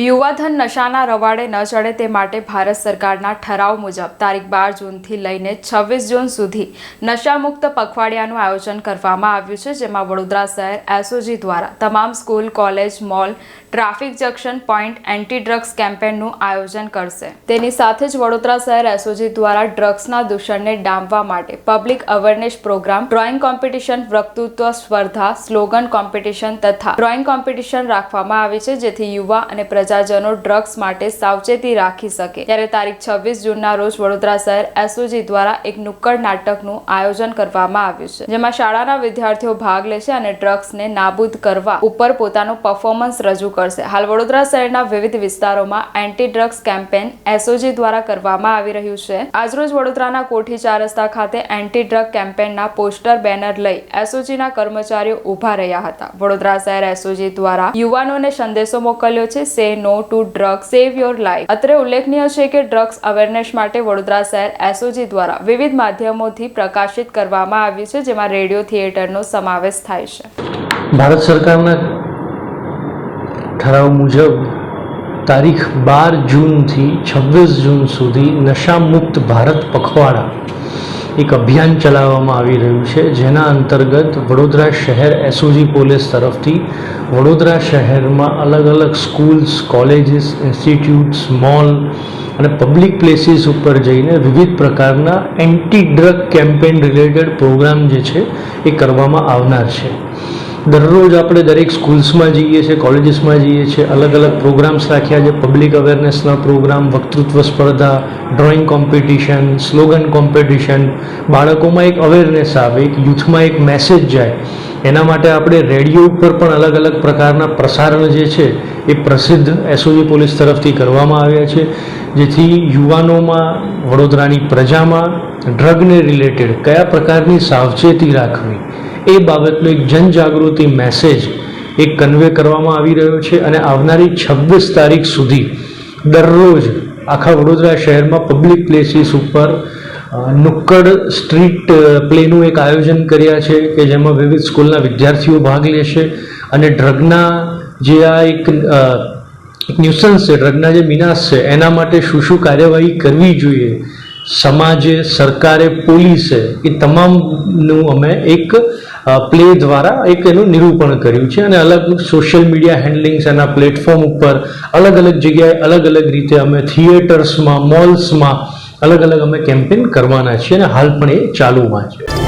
યુવાધન નશાના રવાડે ન ચડે તે માટે ભારત સરકારના ઠરાવ મુજબ તારીખ બાર જૂનથી લઈને છવ્વીસ જૂન સુધી નશામુક્ત પખવાડિયાનું આયોજન કરવામાં આવ્યું છે, જેમાં વડોદરા શહેર એસઓજી દ્વારા તમામ school, college, mall, traffic junction, point anti drugs કેમ્પેનનું આયોજન કરશે. તેની સાથે જ વડોદરા શહેર એસઓજી દ્વારા ડ્રગ્સના દૂષણને ડામવા માટે public awareness programme, drawing competition, વક્તૃત્વ સ્પર્ધા, સ્લોગન કોમ્પિટિશન તથા ડ્રોઈંગ કોમ્પિટિશન રાખવામાં આવી છે, જેથી યુવા અને પ્રજાજનો ડ્રગ્સ માટે સાવચેતી રાખી શકે. ત્યારે તારીખ છવ્વીસ જૂનના રોજ વડોદરા શહેર એસઓજી દ્વારા એક નુક્કડ નાટકનું આયોજન કરવામાં આવ્યું છે, જેમાં શાળાના વિદ્યાર્થીઓ ભાગ લેશે અને ડ્રગ્સને નાબૂદ કરવા ઉપર પોતાનું પરફોર્મન્સ રજૂ કરશે. હાલ વડોદરા શહેરના વિવિધ વિસ્તારોમાં એન્ટી ડ્રગ્સ કેમ્પેન એસઓજી દ્વારા કરવામાં આવી રહ્યું છે. આજરોજ વડોદરાના કોઠી ચાર રસ્તા ખાતે એન્ટી ડ્રગ કેમ્પેનના પોસ્ટર, બેનર લઈ એસઓજીના કર્મચારીઓ ઊભા રહ્યા હતા. વડોદરા શહેર એસઓજી દ્વારા યુવાનોને સંદેશો મોકલ્યો છે say no to drug save your life. અત્રે ઉલ્લેખનીય છે કે ડ્રગ્સ અવેરનેસ માટે વડોદરા શહેર એસઓજી દ્વારા વિવિધ માધ્યમોથી પ્રકાશિત કરવામાં આવ્યું છે, જેમાં રેડિયો થિયેટરનો સમાવેશ થાય છે. ભારત સરકારના ઠરાવ મુજબ તારીખ બાર જૂનથી છવ્વીસ જૂન સુધી નશામુક્ત ભારત પખવાડા એક અભિયાન ચલાવવામાં આવી રહ્યું છે, જેના અંતર્ગત વડોદરા શહેર એસઓજી પોલીસ તરફથી વડોદરા શહેરમાં અલગ અલગ સ્કૂલ્સ, કોલેજીસ, ઇન્સ્ટિટ્યૂટ્સ, મોલ અને પબ્લિક પ્લેસીસ ઉપર જઈને વિવિધ પ્રકારના anti drug campaign related programme જે છે એ કરવામાં આવનાર છે. દરરોજ આપણે દરેક સ્કૂલ્સમાં જઈએ છીએ, કોલેજીસમાં જઈએ છીએ અલગ અલગ પ્રોગ્રામ્સ રાખ્યા છે, પબ્લિક અવેરનેસના પ્રોગ્રામ, વક્તૃત્વ સ્પર્ધા, ડ્રોઈંગ કોમ્પિટિશન, સ્લોગન કોમ્પિટિશન. બાળકોમાં એક અવેરનેસ આવે, એક યુથમાં એક મેસેજ જાય. એના માટે આપણે રેડિયો ઉપર પણ અલગ અલગ પ્રકારના પ્રસારણ જે છે, એ પ્રસિદ્ધ એસઓજી પોલીસ તરફથી કરવામાં આવ્યા છે. જેથી યુવાનોમાં, વડોદરાની પ્રજામાં, ડ્રગને રિલેટેડ કયા પ્રકારની સાવચેતી રાખવી એ બાબતનો એક જનજાગૃતિ મેસેજ એ કન્વે કરવામાં આવી રહ્યો છે અને આવનારી છવ્વીસ તારીખ સુધી દરરોજ આખા વડોદરા શહેરમાં પબ્લિક પ્લેસીસ ઉપર નુક્કડ સ્ટ્રીટ પ્લેનું એક આયોજન કર્યા છે કે જેમાં વિવિધ સ્કૂલના વિદ્યાર્થીઓ ભાગ લેશે અને ડ્રગના જે આ એક ન્યુસન્સ છે, ડ્રગના જે મિનાસ છે, એના માટે શું શું કાર્યવાહી કરવી જોઈએ? સમાજે, સરકારે, પોલીસે, એ તમામનું અમે એક પ્લે દ્વારા એક એનું નિરૂપણ કર્યું છે અને અલગ સોશિયલ મીડિયા હેન્ડલિંગ્સ એના પ્લેટફોર્મ ઉપર અલગ અલગ જગ્યાએ અલગ અલગ રીતે અમે થિયેટર્સમાં મોલ્સમાં અલગ અલગ અમે કેમ્પેન કરવાના છીએ અને હાલ પણ એ ચાલુમાં છે.